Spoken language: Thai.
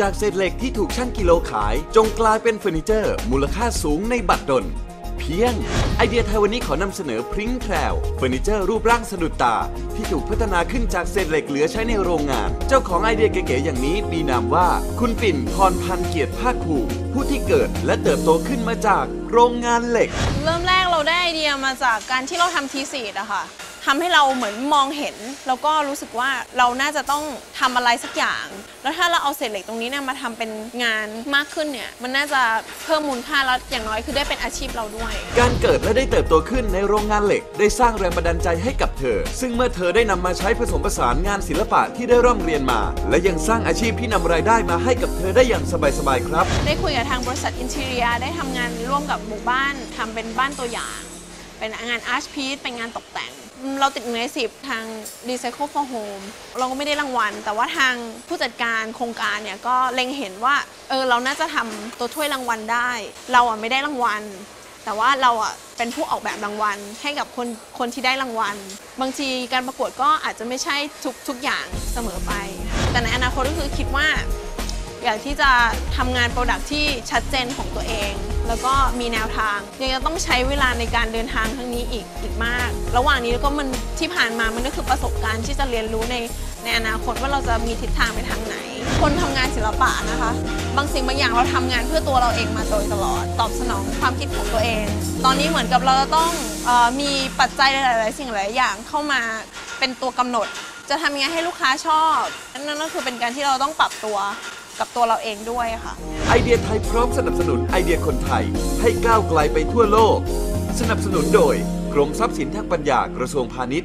จากเศษเหล็กที่ถูกชั่งกิโลขาย จงกลายเป็นเฟอร์นิเจอร์ มูลค่าสูงในบัตรดล เพียง ไอเดียไทยวันนี้ขอนำเสนอพริ้งแพรวเฟอร์นิเจอร์รูปร่างสะดุดตา ที่ถูกพัฒนาขึ้นจากเศษเหล็กเหลือใช้ในโรงงาน เจ้าของไอเดียเก๋ๆอย่างนี้มีนามว่า คุณปิ่นพรพันธ์เกียรติภาคภูมิผู้ที่เกิดและเติบโตขึ้นมาจากโรงงานเหล็ก เริ่มแรกเราได้ไอเดียมาจากการที่เราทำทีสีดอะค่ะ ทำให้เราเหมือนมองเห็น แล้วก็รู้สึกว่าเราน่าจะต้องทำอะไรสักอย่าง แล้วถ้าเราเอาเศษเหล็กตรงนี้เนี่ยมาทำเป็นงานมากขึ้นเนี่ยมันน่าจะเพิ่มมูลค่าแล้วอย่างน้อยคือได้เป็นอาชีพเราด้วย การเกิดและได้เติบโตขึ้นในโรงงานเหล็ก ได้สร้างแรงบันดาลใจให้กับเธอ ซึ่งเมื่อเธอได้นำมาใช้ผสมผสานงานศิลปะที่ได้ร่ำเรียนมา และยังสร้างอาชีพที่นำรายได้มาให้กับเธอได้อย่างสบายๆครับ ได้คุยกับทางบริษัทอินเท r รียได้ทำงานร่วมกับหมู่บ้านทำเป็นบ้านตัวอย่าง เป็นงานอาร์ตพีซเป็นงานตกแต่งอืม เราติดหนึ่งในสิบทาง Recycle for Home เราก็ไม่ได้รางวัล แต่ว่าทางผู้จัดการโครงการเนี่ยก็เล็งเห็นว่าเออเราน่าจะทำตัวถ้วยรางวัลได้ เราอะไม่ได้รางวัล แต่ว่าเราอะเป็นผู้ออกแบบรางวัล ให้กับคนคนที่ได้รางวัล บางทีการประกวดก็อาจจะไม่ใช่ทุกทุกอย่างเสมอไป แต่ในอนาคตก็คือคิดว่า อยากที่จะทำงานโปรดักที่ชัดเจนของตัวเอง แล้วก็มีแนวทาง ยังจะต้องใช้เวลาในการเดินทางครั้งนี้อีกอีกมาก ระหว่างนี้ก็มันที่ผ่านมามันก็คือประสบการณ์ที่จะเรียนรู้ในในอนาคตว่าเราจะมีทิศทางไปทางไหน คนทำงานศิลปะนะคะ บางสิ่งบางอย่างเราทำงานเพื่อตัวเราเองมาโดยตลอด ตอบสนองความคิดของตัวเอง ตอนนี้เหมือนกับเราจะต้องออมีปัจจัยหลาย ๆ สิ่งหลายอย่างเข้ามาเป็นตัวกำหนด จะทำยังไงให้ลูกค้าชอบ นั่นก็คือเป็นการที่เราต้องปรับตัว กับตัวเราเองด้วยค่ะ ไอเดียไทยพร้อมสนับสนุนไอเดียคนไทย ให้ก้าวไกลไปทั่วโลก สนับสนุนโดย กรมทรัพย์สินทางปัญญากระทรวงพาณิชย์